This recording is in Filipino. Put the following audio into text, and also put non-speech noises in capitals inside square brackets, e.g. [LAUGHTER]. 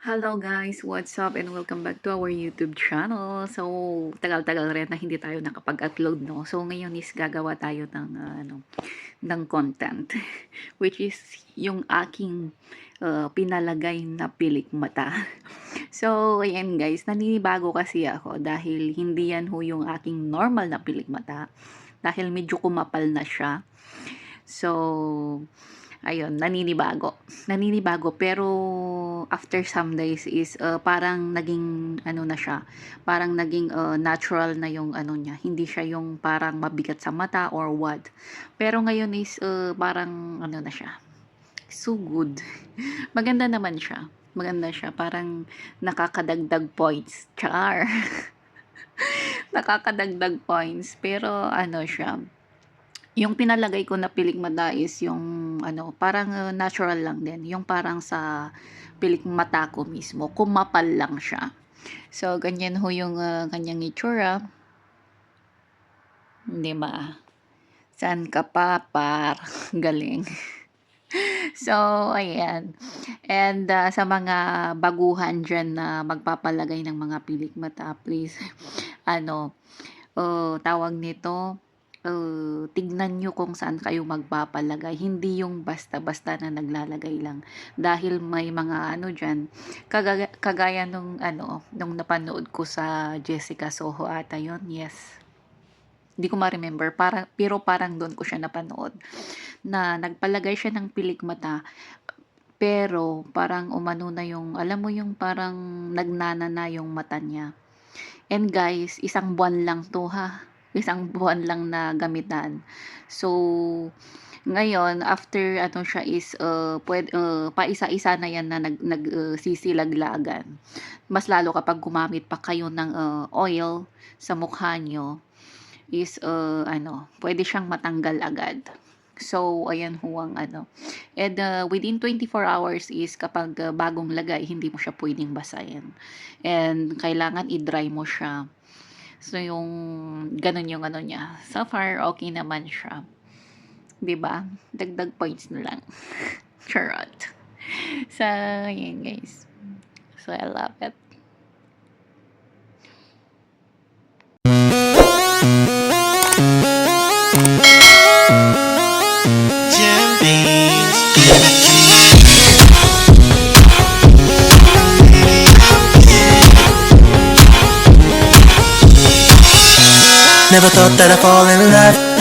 Hello guys, what's up and welcome back to our YouTube channel. So, tagal-tagal rin na hindi tayo nakapag-upload, no? So, ngayon is gagawa tayo ng, ah, ano, ng content. [LAUGHS] Which is yung aking ah, pinalagay na pilik mata. [LAUGHS] So, ayan guys, naninibago kasi ako dahil hindi yan ho yung aking normal na pilik mata. Dahil medyo kumapal na siya. So, ayun, naninibago. Naninibago pero after some days is uh, parang naging ano na siya, parang naging uh, natural na yung ano niya. Hindi siya yung parang mabigat sa mata or what. Pero ngayon is uh, parang ano na siya. So good. [LAUGHS] Maganda naman siya. Maganda siya. Parang nakakadagdag points. Char. [LAUGHS] nakakadagdag points. Pero ano siya, yung pinalagay ko na pilik mata is yung ano, parang uh, natural lang din. Yung parang sa pilik mata ko mismo, kumapal lang siya. So, ganyan ho yung uh, kanyang itsura. Di ba? Saan ka pa, par? [LAUGHS] Galing. [LAUGHS] So, ayan. And uh, sa mga baguhan dyan na magpapalagay ng mga pilik mata, please, [LAUGHS] ano, uh, tawag nito, uh, tignan nyo kung saan kayo magpapalagay. Hindi yung basta-basta na naglalagay lang. Dahil may mga ano dyan, kagaya, kagaya nung, ano, nung napanood ko sa Jessica Soho ata yon yes. Hindi ko ma-remember, parang, pero parang doon ko siya napanood. Na nagpalagay siya ng pilik mata, pero parang umano na yung, alam mo yung parang nagnana na yung mata niya. And guys, isang buwan lang to ha isang buwan lang na gamitan. So, ngayon, after ano siya is, uh, pwede, uh, paisa-isa na yan na nag, nag uh. Mas lalo kapag gumamit pa kayo ng uh, oil sa mukha nyo, is, uh, ano, pwede siyang matanggal agad. So, ayan ho ano. And uh, within 24 hours is kapag uh, bagong lagay, hindi mo siya pwedeng basahin. And kailangan i-dry mo siya. So, yung ganun yung ano niya. So far, okay naman siya. ba? Dagdag points na lang. [LAUGHS] Charot. So, yun guys. So, I love it. Never thought that I'd fall in love.